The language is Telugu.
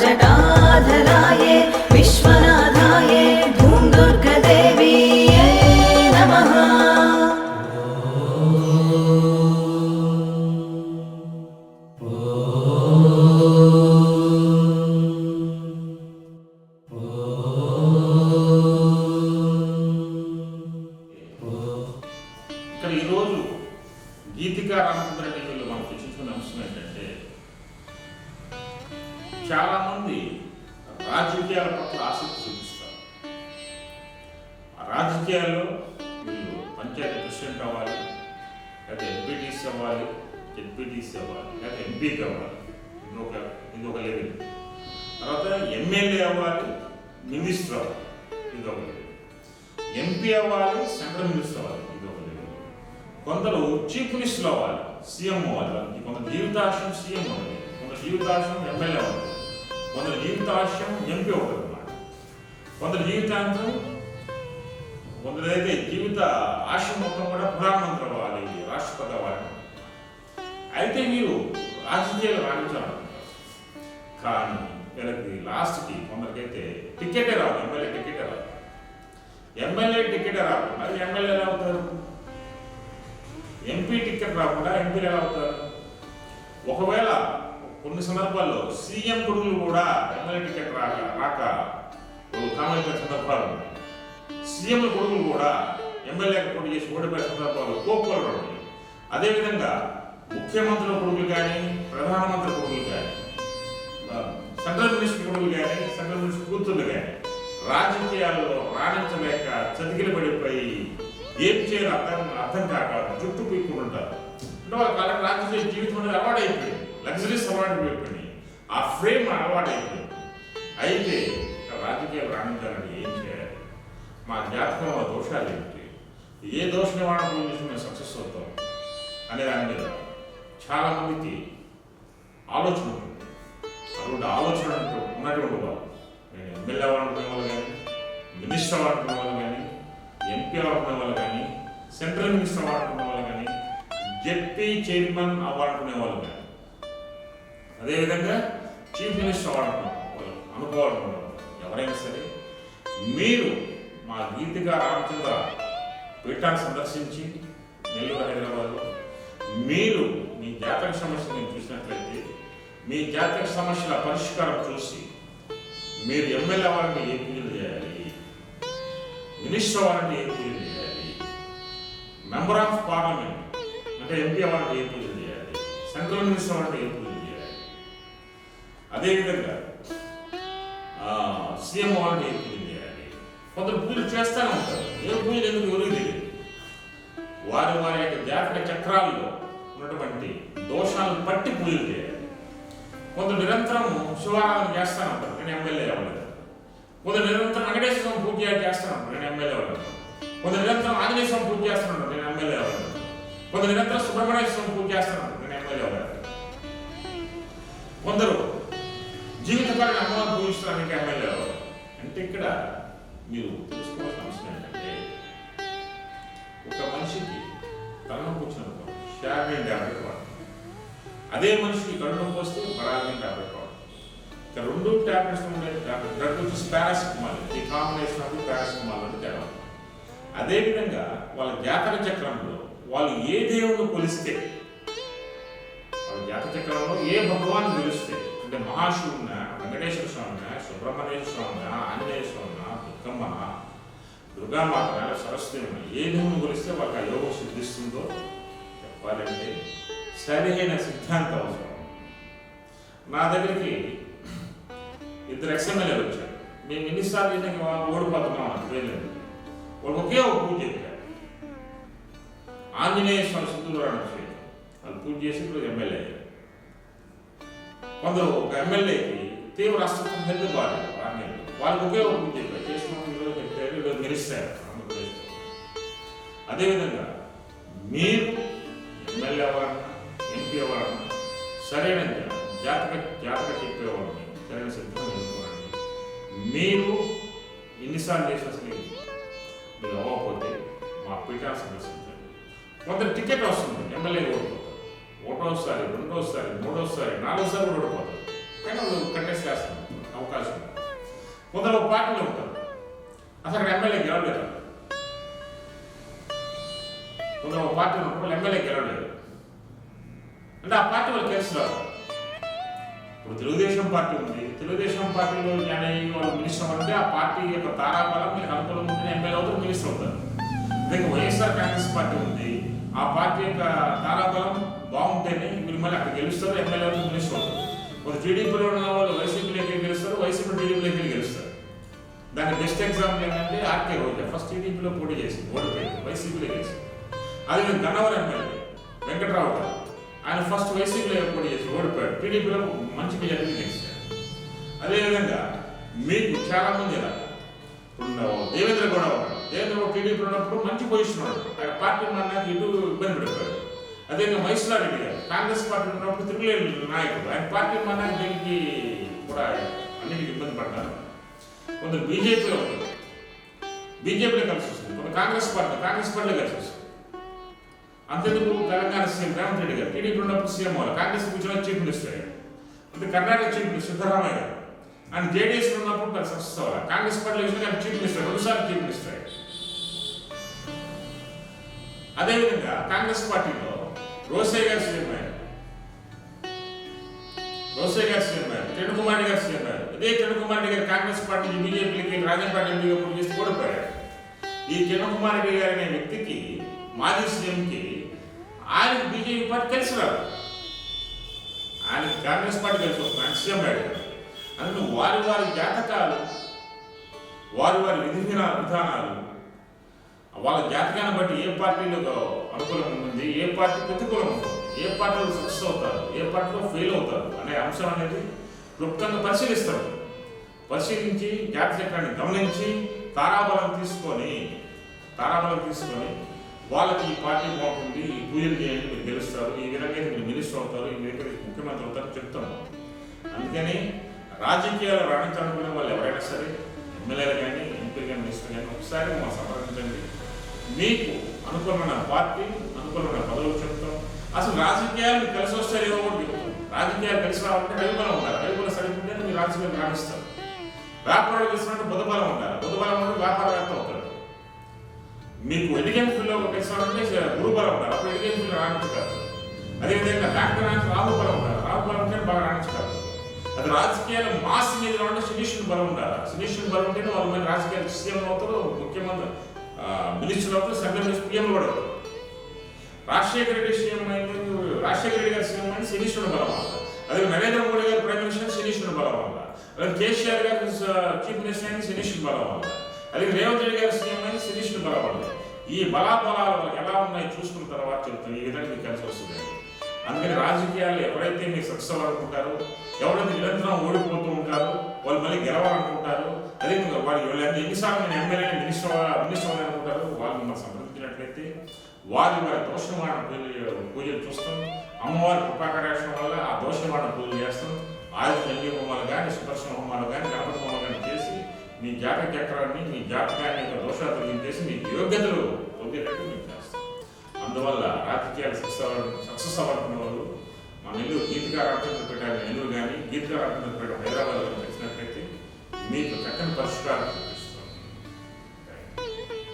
जटाधराय विश्वनाथाय धूमदुर्गदेवीयै नमः ఇక్కడ ఈరోజు గీతికా రామచంద్ర టీవీలో మనం చర్చించుకునే అంశం ఏంటంటే చాలా మంది రాజకీయాల పట్ల ఆసక్తి చూపిస్తారు. ఆ రాజకీయాల్లో వీళ్ళు పంచాయతీ ప్రెసిడెంట్ అవ్వాలి లేదా ఎంపీటీసీ అవ్వాలి జెడ్పీటీసీ అవ్వాలి లేదా ఎంపీ అవ్వాలి. ఇంకొక ఇంకొక లెవెల్ తర్వాత ఎమ్మెల్యే అవ్వాలి మినిస్టర్ అవ్వాలి. ఇంకొక లెవెల్ ఎంపీ అవ్వాలి సెంట్రల్ మినిస్టర్ అవ్వాలి. ఇంకొక లెవెల్ కొందరు చీఫ్ మినిస్టర్ అవ్వాలి సీఎం అవ్వాలి. కొంత కొందరు జీవితాశయం సీఎం అవ్వాలి. కొంత జీవితాశయం ఎమ్మెల్యే అవ్వాలి. కొందరు జీవితాశయం నింపి ఉంటుంది అన్నమాట కొందరు జీవితాంతం కొందరైతే జీవిత ఆశ మొత్తం కూడా ప్రధానమంత్రి అవ్వాలి రాష్ట్రపతి అవ్వాలి అయితే మీరు రాజకీయాలు రాణించాలనుకుంటారు కానీ వీళ్ళకి లాస్ట్కి కొందరికైతే టికెటే రాదు ఎమ్మెల్యే టికెటే రాదు. ఎమ్మెల్యే టికెట్ రాకుండా ఎమ్మెల్యే ఎలా అవుతారు? ఎంపీ టికెట్ రాకుండా ఎంపీలు ఎలా అవుతారు? ఒకవేళ కొన్ని సందర్భాల్లో సీఎం కొడుకులు కూడా ఎమ్మెల్యే టికెట్ రాక రాక కామెంట్ సందర్భాలు సీఎం కొడుకులు కూడా ఎమ్మెల్యే పోటీ చేసి ఓడిపోయే సందర్భాలు కోప్పలు ఉన్నాయి అదేవిధంగా ముఖ్యమంత్రుల కొడుకులు కానీ ప్రధానమంత్రి కొడుకులు కానీ సెంట్రల్ మినిస్టర్ కొడుకులు కానీ సెంట్రల్ మినిస్టర్ కూతుర్లు కానీ రాజకీయాల్లో రాణించలేక చతికిలు పడిపోయి ఏం చేయాలి అర్థం అర్థం కాక జుట్టు పీక్కుంటారు అంటే వాళ్ళకి రాజకీయ జీవితం అనేది అలవాటు అయిపోయింది లగ్జరీ సమాజం పెట్టుకుని ఆ ఫ్రేమ్ అలవాటు అయితే రాజకీయ రాజకీయాలు రాణించాలంటే ఏం చేయాలి? మా జాతకంలో దోషాలు ఏమిటి ఏ దోష నివారణ చేసి మేము సక్సెస్ అవుతాం అనే దాని మీద చాలా మందికి ఆలోచన ఉంటుంది. అటువంటి ఆలోచన ఉన్నటువంటి వాళ్ళు నేను ఎమ్మెల్యే అవ్వాలనుకునే వాళ్ళు కానీ మినిస్టర్ అవ్వాలనుకునే వాళ్ళు కానీ ఎంపీ అవ్వాలనుకునే వాళ్ళు కానీ సెంట్రల్ మినిస్టర్ అవ్వాలనుకునే వాళ్ళు కానీ జెడ్పీ చైర్మన్ అవ్వాలనుకునే వాళ్ళు కానీ అదేవిధంగా చీఫ్ మినిస్టర్ అవ్వాలనుకున్నాం అనుకోవాలనుకున్నాం ఎవరైనా సరే మీరు మా గీతిగా రామచంద్ర పీఠాన్ని సందర్శించి నెల్లూరు హైదరాబాద్లో మీరు మీ జాతక సమస్యని చూసినట్లయితే మీ జాతక సమస్యల పరిష్కారం చూసి మీరు ఎమ్మెల్యే అవ్వాలంటే ఏ పూజలు చేయాలి? మినిస్టర్ అవ్వాలంటే ఏ పూజలు చేయాలి? మెంబర్ ఆఫ్ పార్లమెంట్ అంటే ఎంపీ అవ్వాలంటే ఏ పూజలు చేయాలి? సెంట్రల్ మినిస్టర్ అవ్వాలంటే ఏ పూజలు అదేవిధంగా సీఎం అంటే పూజలు చేయాలి? కొందరు పూజలు చేస్తూనే ఉంటారు. ఏ పూజలు ఎందుకు ఎవరికి తెలియదు? వారి వారి యొక్క జాతక చక్రాల్లో ఉన్నటువంటి దోషాలను బట్టి పూజలు చేయాలి. కొందరు నిరంతరం శివారాధన చేస్తాను ఉంటారు. నేను ఎమ్మెల్యే అవ్వలేదు. కొందరు నిరంతరం వెంకటేశ్వర స్వామి పూజ చేస్తాను ఉంటారు. నేను ఎమ్మెల్యే అవ్వలేదు. కొందరు నిరంతరం ఆంజనేయ స్వామి పూజ చేస్తాను నేను ఎమ్మెల్యే అవ్వలేదు. కొందరు నిరంతరం సుబ్రహ్మణ్య స్వామి పూజ చేస్తాను నేను ఎమ్మెల్యే అవ్వలేదు. కొందరు జీవితకాలం అమ్మవారిని పూజించడానికి ఎమ్మెల్యే అంటే ఇక్కడ మీరు తెలుసుకోవాల్సిన అంశం ఏంటంటే ఒక మనిషికి తలనొప్పి వచ్చినప్పుడు షార్మిన్ టాబ్లెట్ అదే మనిషికి కళ్ళు వస్తే పరాగిన్ టాబ్లెట్ వాడతాం రెండు ట్యాబ్లెట్స్ ఉండే డ్రగ్ వచ్చేసి పారాసిటమాల్ ఈ కాంబినేషన్ ఆఫ్ పారాసిటమాల్ అని తేడా అదేవిధంగా వాళ్ళ జాతక చక్రంలో వాళ్ళు ఏ దేవుడు కొలిస్తే వాళ్ళ జాతక చక్రంలో ఏ భగవాన్ కొలిస్తే అంటే మహాశివున్న వెంకటేశ్వర స్వామి సుబ్రహ్మణ్యేశ్వర స్వామి ఆంజనేయ స్వామి దుర్గమ్మ దుర్గామాత సరస్వతి ఏ దేవుని గురిస్తే వాళ్ళకి ఆ యోగం సిద్ధిస్తుందో చెప్పాలంటే సరైన సిద్ధాంతం అవసరం. నా దగ్గరికి ఇద్దరు ఎక్స్ఎమ్మెల్యేలు వచ్చారు. మేము ఎన్నిసార్లు చేసినా ఓడిపోతున్నాం అని తెలియలేదు వాళ్ళు ఒకే ఒక పూజ చెప్పారు. ఆంజనేయ స్వామి సిద్ధురాడు వాళ్ళు పూజ చేసి ఇప్పుడు ఎమ్మెల్యే అయ్యారు. కొందరు ఒక ఎమ్మెల్యేకి తీవ్ర అస్తిత్వం హెల్త్ బాగాలేదు ఆరు నెలలు వాళ్ళకి ఒకే ఒక పూజ చెప్పారు ఈరోజు చెప్పారు ఈరోజు గెలుస్తారు ఆంధ్రప్రదేశ్లో. అదేవిధంగా మీరు ఎమ్మెల్యే అవ్వాలన్నా ఎంపీ అవ్వాలన్నా సరైన జాతక జాతక చెప్పేవాళ్ళని సరైన సిద్ధం ఎన్నుకోవాలండి మీరు. ఎన్నిసార్లు చేసినా సరే మీరు అవ్వకపోతే మా పీఠాన్ని సందర్శించండి కొంత టికెట్ వస్తుంది ఎమ్మెల్యే ఓడిపోతారు. ఒకటోసారి రెండోసారి మూడోసారి నాలుగోసారి కూడా ఓడిపోతారు. కానీ వాళ్ళు కంటెస్ట్ చేస్తారు అవకాశం. కొందరు ఒక పార్టీలో ఉంటారు. అసలు ఎమ్మెల్యే గెలవలేరు. కొందరు ఒక పార్టీలో ఉంటారు వాళ్ళు ఎమ్మెల్యే గెలవలేరు. అంటే ఆ పార్టీ వాళ్ళు తెలుసురారు ఇప్పుడు తెలుగుదేశం పార్టీ ఉంది. తెలుగుదేశం పార్టీలో జాయిన్ అయ్యి వాళ్ళు మినిస్టర్ అంటే ఆ పార్టీ యొక్క తారాబలం మీకు అనుకూలం ఉంటుంది ఎమ్మెల్యే అవుతారు మినిస్టర్ అవుతారు. అదే వైఎస్ఆర్ కాంగ్రెస్ పార్టీ ఉంది. ఆ పార్టీ యొక్క తారాబలం బాగుంటేనే మీరు మళ్ళీ అక్కడ గెలుస్తారు ఎమ్మెల్యే అవుతారు టీడీపీలో ఉన్న వాళ్ళు వైసీపీలోకి గెలుస్తారు వైసీపీ టీడీపీలోకి గెలుస్తారు. దానికి బెస్ట్ ఎగ్జాంపుల్ ఏంటంటే ఆర్కే రోజా ఫస్ట్ టీడీపీలో పోటీ చేసింది ఓడిపోయింది వైసీపీలో గెలిచింది. అది నేను గన్నవరం ఎమ్మెల్యే వెంకట్రావు గారు ఆయన ఫస్ట్ వైసీపీలో పోటీ చేసి ఓడిపోయాడు. టీడీపీలో మంచి మెజార్టీ గెలిచాడు. అదేవిధంగా మీకు చాలామంది ఇలా ఇప్పుడు దేవేంద్ర గౌడ దేవేంద్ర గౌడ టీడీపీలో ఉన్నప్పుడు మంచి పొజిషన్ ఉన్నాడు. ఆయన పార్టీ నాకు ఇటు ఇబ్బంది పడిపోయాడు. అదేవిధంగా మైసూర్ రెడ్డి గారు. కాంగ్రెస్ పార్టీ ఉన్నప్పుడు తిరుగులేని నాయకుడు ఆయన పార్టీ మన్నాక దీనికి కూడా అన్నిటికీ ఇబ్బంది పడ్డారు. కొందరు బీజేపీలో ఉన్నారు బీజేపీలో కలిసి వస్తుంది. కొంత కాంగ్రెస్ పార్టీ కాంగ్రెస్ పార్టీలో కలిసి వస్తుంది. అంతేందుకు తెలంగాణ సీఎం రేవంత్ రెడ్డి గారు టీడీపీ ఉన్నప్పుడు సీఎం వాళ్ళు కాంగ్రెస్ కూర్చొని చీఫ్ మినిస్టర్ అయ్యారు. అంటే కర్ణాటక చీఫ్ మినిస్టర్ సిద్ధరామయ్య గారు. ఆయన జేడీఎస్ ఉన్నప్పుడు పెద్ద సక్సెస్ అవ్వాలి కాంగ్రెస్ పార్టీలో వచ్చిన ఆయన చీఫ్ మినిస్టర్ రెండుసార్లు చీఫ్ మినిస్టర్ అయ్యారు. అదేవిధంగా కాంగ్రెస్ పార్టీలో రోసయ్య గారు సీఎం అయ్యారు గారు సీఎం అయ్యారు కిరణ్ కుమార్ రెడ్డి గారు సీఎం అయ్యారు ఇదే కిరణ్ కుమార్ రెడ్డి గారు కాంగ్రెస్ పార్టీ బీజేపీకి రాజన్ పార్టీ ఎంపీగా పోటీ చేసి ఓడిపోయారు ఈ కిరణ్ కుమార్ రెడ్డి గారు అనే వ్యక్తికి మాజీ సీఎంకి ఆయనకు బీజేపీ పార్టీ కలిసి రాదు. ఆయనకి కాంగ్రెస్ పార్టీ కలిసి వస్తుంది సీఎం అడిగారు అందుకని వారి వారి జాతకాలు వారి వారి విధి విధానాలు వాళ్ళ జాతకాన్ని బట్టి ఏ పార్టీలో అనుకూలం ఉంది ఏ పార్టీ ప్రతికూలం ఉంటుంది ఏ పార్టీలో సక్సెస్ అవుతారు ఏ పార్టీలో ఫెయిల్ అవుతారు అనే అంశం అనేది క్లుప్తంగా పరిశీలిస్తారు. పరిశీలించి జాతి గమనించి తారాబలం తీసుకొని తారాబలం తీసుకొని వాళ్ళకి ఈ పార్టీ బాగుంటుంది ఈ పూజలు చేయండి మీరు గెలుస్తారు ఈ విధంగా మీరు మినిస్టర్ అవుతారు ఈ విధంగా ముఖ్యమంత్రి అవుతారు చెప్తాను అందుకని రాజకీయాలు రాణించాలనుకునే వాళ్ళు ఎవరైనా సరే ఎమ్మెల్యేలు కానీ ఎంపీలు కానీ మినిస్టర్ కానీ ఒకసారి మా సంప్రదించండి మీకు అనుకూలమైన పార్టీ అనుకూలమైన పదవులు చెప్తాం. అసలు రాజకీయాలు కలిసి వస్తే ఏవో చెప్తాం రాజకీయాలు కలిసి రావాలంటే రవిబలం ఉండాలి. రవిబలం సరిపోతే మీరు రాజకీయాలు రాణిస్తారు. వ్యాపారాలు కలిసినట్టు బుధబలం ఉండాలి. బుధబలం ఉంటే వ్యాపారవేత్త అవుతాడు. మీకు ఎడ్యుకేషన్ ఫీల్డ్లో రావాలంటే గురుబలం ఉండాలి. అప్పుడు ఎడ్యుకేషన్ ఫీల్డ్ రాణించగలరు అదేవిధంగా డాక్టర్ రాణి రాహుబలం ఉండాలి. రాహుబలం ఉంటే బాగా రాణించగలరు అది రాజకీయాలు మాస్ మీద ఉంటే సినేషన్ బలం ఉండాలి. సినేషన్ బలం ఉంటేనే వాళ్ళ మీద రాజకీయాలు సీఎం అవుతారు. ముఖ్యమంత్రి మినిస్టర్ అవుతారు సెంట్రల్ మినిస్టర్ పిఎం కూడా. అవుతారు రాజశేఖర రెడ్డి సీఎం అయింది రాజశేఖర రెడ్డి గారు సీఎం అయింది శనీశ్వరుడు బలం వల్ల అదే నరేంద్ర మోడీ గారు ప్రైమ్ మినిస్టర్ శనీశ్వరుడు బలం వల్ల అదే కేసీఆర్ గారు చీఫ్ మినిస్టర్ అయింది శనీశ్వరుడు బలం వల్ల అదే రేవంత్ రెడ్డి గారు సీఎం అయింది శనీశ్వరుడు బలం వల్ల ఈ బలాబలాలు ఎలా ఉన్నాయి చూసుకున్న తర్వాత చెప్తాను. ఈ విధంగా మీకు కలిసి వస్తుంది. అందుకని రాజకీయాలు ఎవరైతే మీరు సక్సెస్ అవ్వాలనుకుంటారో ఎవరైతే నిరంతరం ఓడిపోతూ ఉంటారో వాళ్ళు మళ్ళీ గెలవాలనుకుంటారు అదే వాళ్ళు ఎన్నిసార్లు నేను ఎమ్మెల్యే మినిస్టర్ మినిస్టర్ అవ్వాలనుకుంటారు వాళ్ళు మిమ్మల్ని సంప్రదించినట్లయితే వారి వారి దోషమాన పూజలు పూజలు చూస్తాం అమ్మవారి కృపాకటాక్షం వల్ల ఆ దోషమాన పూజలు చేస్తాం ఆయుధ చండీ హోమాలు కానీ సుదర్శన హోమాలు కానీ గణపతి హోమాలు కానీ చేసి మీ జాతక చక్రాన్ని మీ జాతకాన్ని యొక్క దోషాలు తొలగించేసి మీ యోగ్యతలు పొందేటట్టు మీకు చేస్తాం అందువల్ల రాజకీయాలు సక్సెస్ అవ్వడం సక్సెస్ అవ్వడం వాళ్ళు మా నెల్లూరు గీతిగా రామచంద్ర పెట్టాలి నెల్లూరు కానీ గీతిగా రామచంద్ర పెట్టాలి హైదరాబాద్ కానీ మీకు చక్కని పరిష్కారం